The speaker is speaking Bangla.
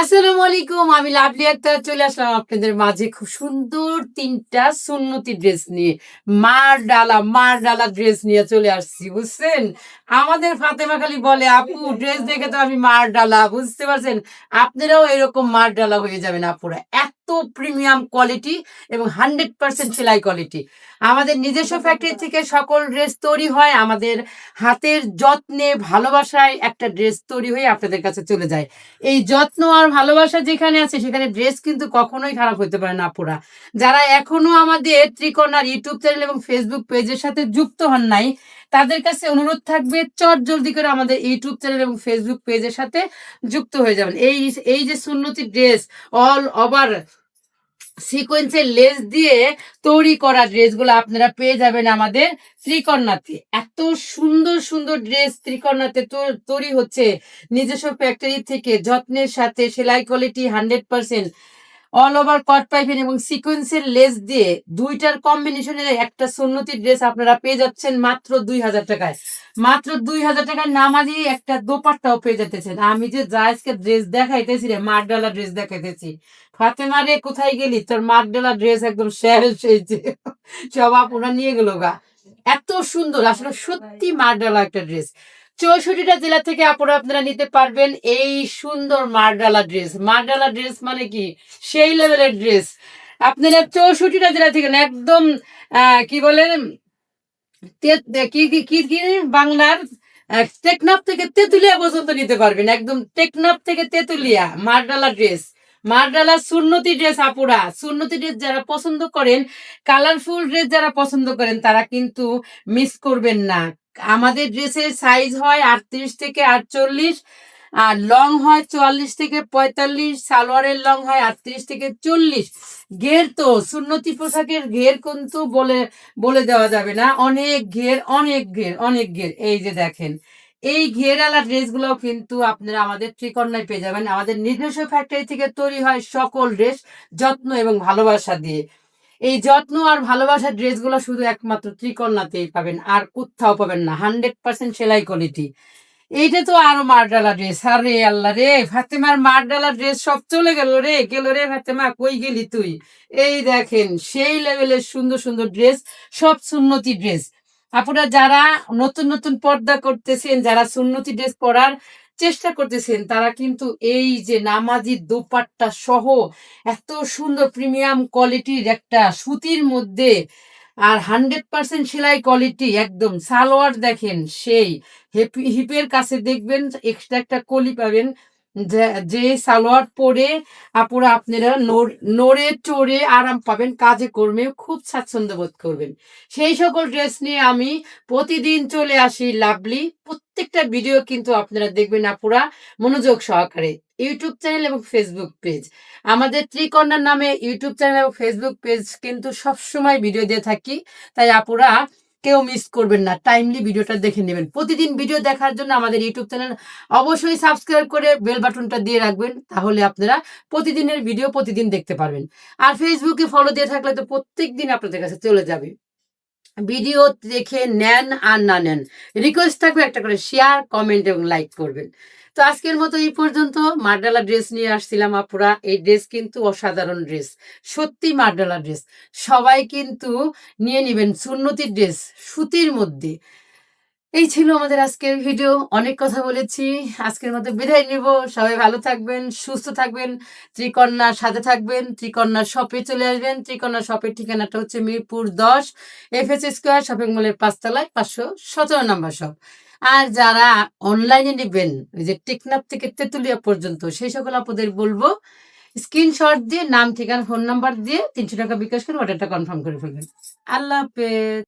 আসসালামু আলাইকুম, আমি লাভলি আক্তার, চলে আসলাম আপনাদের মাঝে খুব সুন্দর তিনটা সুন্নতি ড্রেস নিয়ে। মার ডালা মার ডালা ড্রেস নিয়ে চলে আসছি, বুঝছেন? আমাদের ফাতেমা খালি বলে, আপু ড্রেস দেখে তো আমি মার ডালা বুঝতে পারছেন? আপনারাও এরকম মার ডালা হয়ে যাবেন, আপুরা। এত প্রিমিয়াম কোয়ালিটি এবং হান্ড্রেড পার্সেন্ট সেলাই কোয়ালিটি আমাদের নিজস্ব ফ্যাক্টরি থেকে সকল ড্রেস তৈরি হয়, আমাদের হাতের যত্নে, ভালোবাসায় একটা ড্রেস তৈরি হয়ে আপনাদের কাছে চলে যায়। এই যত্ন আর ভালোবাসা যেখানে আছে, সেখানে ড্রেস কিন্তু কখনোই খারাপ হতে পারে না আপুরা। যারা এখনও আমাদের ত্রিকোণার ইউটিউব চ্যানেল এবং ফেসবুক পেজের সাথে যুক্ত হন নাই, তাদের কাছে অনুরোধ থাকবে, চট জলদি করে আমাদের ইউটিউব চ্যানেল এবং ফেসবুক পেজের সাথে যুক্ত হয়ে যাবেন। এই এই যে সুন্নতি ড্রেস অল ওভার সিকোয়েন্সের লেস দিয়ে তৈরি করা ড্রেসগুলো আপনারা পেয়ে যাবেন আমাদের ত্রিকর্ণাতে এত সুন্দর সুন্দর ড্রেস ত্রিকর্ণাতে তৈরি হচ্ছে নিজস্ব ফ্যাক্টরি থেকে, যত্নের সাথে, সেলাই quality hundred percent all over কট পাইপেন এবং সিকোয়েন্সের লেস দিয়ে দুইটার কম্বিনেশনের একটা সুন্নতি ড্রেস আপনারা পেয়ে যাচ্ছেন মাত্র দুই হাজার টাকায় মাত্র দুই হাজার টাকায় নামাজি একটা দোপাট্টাও পেয়ে যেতেছেন আমি যে জায়েজকে ড্রেস দেখাইতেছি রে মারডালা ড্রেস দেখাইতেছি ফাতেমা রে কোথায় গেলি তোর মারডালা ড্রেস একদম শেষ হয়েছে সব আপনারা নিয়ে গেল গা এত সুন্দর আসলে সত্যি মারডালা একটা ড্রেস চৌষট্টিটা জেলা থেকে আপনারা আপনারা নিতে পারবেন এই সুন্দর মারডালা ড্রেস। মারডালা ড্রেস মানে কি? সেই লেভেলের ড্রেস। আপনারা চৌষট্টিটা জেলা থেকে একদম কি বলেন কি কি কি বাংলার টেকনাফ থেকে তেতুলিয়া পর্যন্ত নিতে পারবেন। একদম টেকনাফ থেকে তেতুলিয়া মারডালা ড্রেস। মারডালা সুন্নতি ড্রেস আপুরা। সুন্নতি ড্রেস যারা পছন্দ করেন, কালারফুল ড্রেস যারা পছন্দ করেন, তারা কিন্তু মিস করবেন না। আমাদের ড্রেসের সাইজ হয় আটত্রিশ থেকে আটচল্লিশ, আর লং হয় চুয়াল্লিশ থেকে পঁয়তাল্লিশ, সালোয়ারের লং হয় আটত্রিশ থেকে চল্লিশ। ঘের তো, সুন্নতি পোশাকের ঘের কিন্তু বলে বলে দেওয়া যাবে না। অনেক ঘের অনেক ঘের অনেক ঘের। এই যে দেখেন এই ঘেরালা ড্রেসগুলো কিন্তু আপনারা আমাদের ত্রিকন্যায় পেয়ে যাবেন। আমাদের নিজস্ব ফ্যাক্টরি থেকে তৈরি হয় সকল ড্রেস যত্ন এবং ভালোবাসা দিয়ে। এই যত্ন আর ভালোবাসার ড্রেসগুলো শুধু একমাত্র ত্রিকন্যাতেই পাবেন, আর কোথাও পাবেন না। হান্ড্রেড পার্সেন্ট সেলাই কোয়ালিটি এইটা তো আরও মারডালা ড্রেস। আরে আল্লাহ রে, ফাতেমার মারডালা ড্রেস সব চলে গেল রে। গেল রে ফাতেমা, কই গেলি তুই? এই দেখেন, সেই লেভেলের সুন্দর সুন্দর ড্রেস, সব সুন্নতি ড্রেস। আপনারা যারা নতুন নতুন পর্দা করতেছেন, যারা সুন্নতি ড্রেস পরার চেষ্টা করতেছেন, তারা কিন্তু এই যে নামাজি দোপাট্টা সহ এত সুন্দর প্রিমিয়াম কোয়ালিটির একটা সুতির মধ্যে আর হান্ড্রেড পার্সেন্ট সেলাই কোয়ালিটি একদম সালোয়ার দেখেন সেই। হিপ- হিপের কাছে দেখবেন এক্সট্রা একটা কলি পাবেন যে- সালোয়ার পরে আপুরা আপনারা নড়ে চড়ে আরাম পাবেন, কাজে কর্মে খুব স্বাচ্ছন্দ্য বোধ করবেন। সেই সকল ড্রেস নিয়ে আমি প্রতিদিন চলে আসি লাভলি। প্রত্যেকটা ভিডিও কিন্তু আপনারা দেখবেন আপুরা মনোযোগ সহকারে। ইউটিউব চ্যানেল এবং ফেসবুক পেজ। আমাদের ত্রিকন্যার নামে ইউটিউব চ্যানেল এবং ফেসবুক পেজ কিন্তু সবসময় ভিডিও দিয়ে থাকি। তাই আপুরা কেউ মিস করবেন না। টাইমলি ভিডিওটা দেখে নেবেন। প্রতিদিন ভিডিও দেখার জন্য আমাদের ইউটিউব চ্যানেল অবশ্যই সাবস্ক্রাইব করে বেল বাটনটা দিয়ে রাখবেন, তাহলে আপনারা প্রতিদিনের ভিডিও প্রতিদিন দেখতে পারবেন। আর ফেসবুকে ফলো দিয়ে থাকলে তো প্রত্যেক দিন আপনাদের কাছে চলে যাবে। ভিডিও দেখে নেন আর না নেন। রিকোয়েস্ট থাকবে একটা করে শেয়ার কমেন্ট এবং লাইক করবেন। তো আজকের মতো এই পর্যন্ত। মার্ডালা ড্রেস নিয়ে আসছিলাম আপুরা। এই ড্রেস কিন্তু অসাধারণ ড্রেস। সত্যি মার্ডালা ড্রেস। সবাই কিন্তু নিয়ে নেবেন সুন্নতির ড্রেস, সুতির মধ্যে। এই ছিল আমাদের আজকের ভিডিও। অনেক কথা বলেছি। আজকের মতো বিদায় নিব। সবাই ভালো থাকবেন, সুস্থ থাকবেন। ত্রিকন্যার সাথে থাকবেন। ত্রিকন্যার শপে চলে আসবেন। ত্রিকন্যা শপের ঠিকানাটা হচ্ছে মিরপুর দশ এফ এস স্কোয়ার, শপিং মলের পাঁচতলায় পাঁচশো সতেরো নাম্বার শপ। আর যারা অনলাইনে নেবেন, ওই যে টেকনাপ থেকে তেতুলিয়া পর্যন্ত, সেই সকল আপনাদের বলব স্ক্রিনশট দিয়ে, নাম, ঠিকানা ফোন নাম্বার দিয়ে তিনশো টাকা বিকাশ করে অর্ডারটা কনফার্ম করে ফেলবেন। আল্লাহ হাফেজ।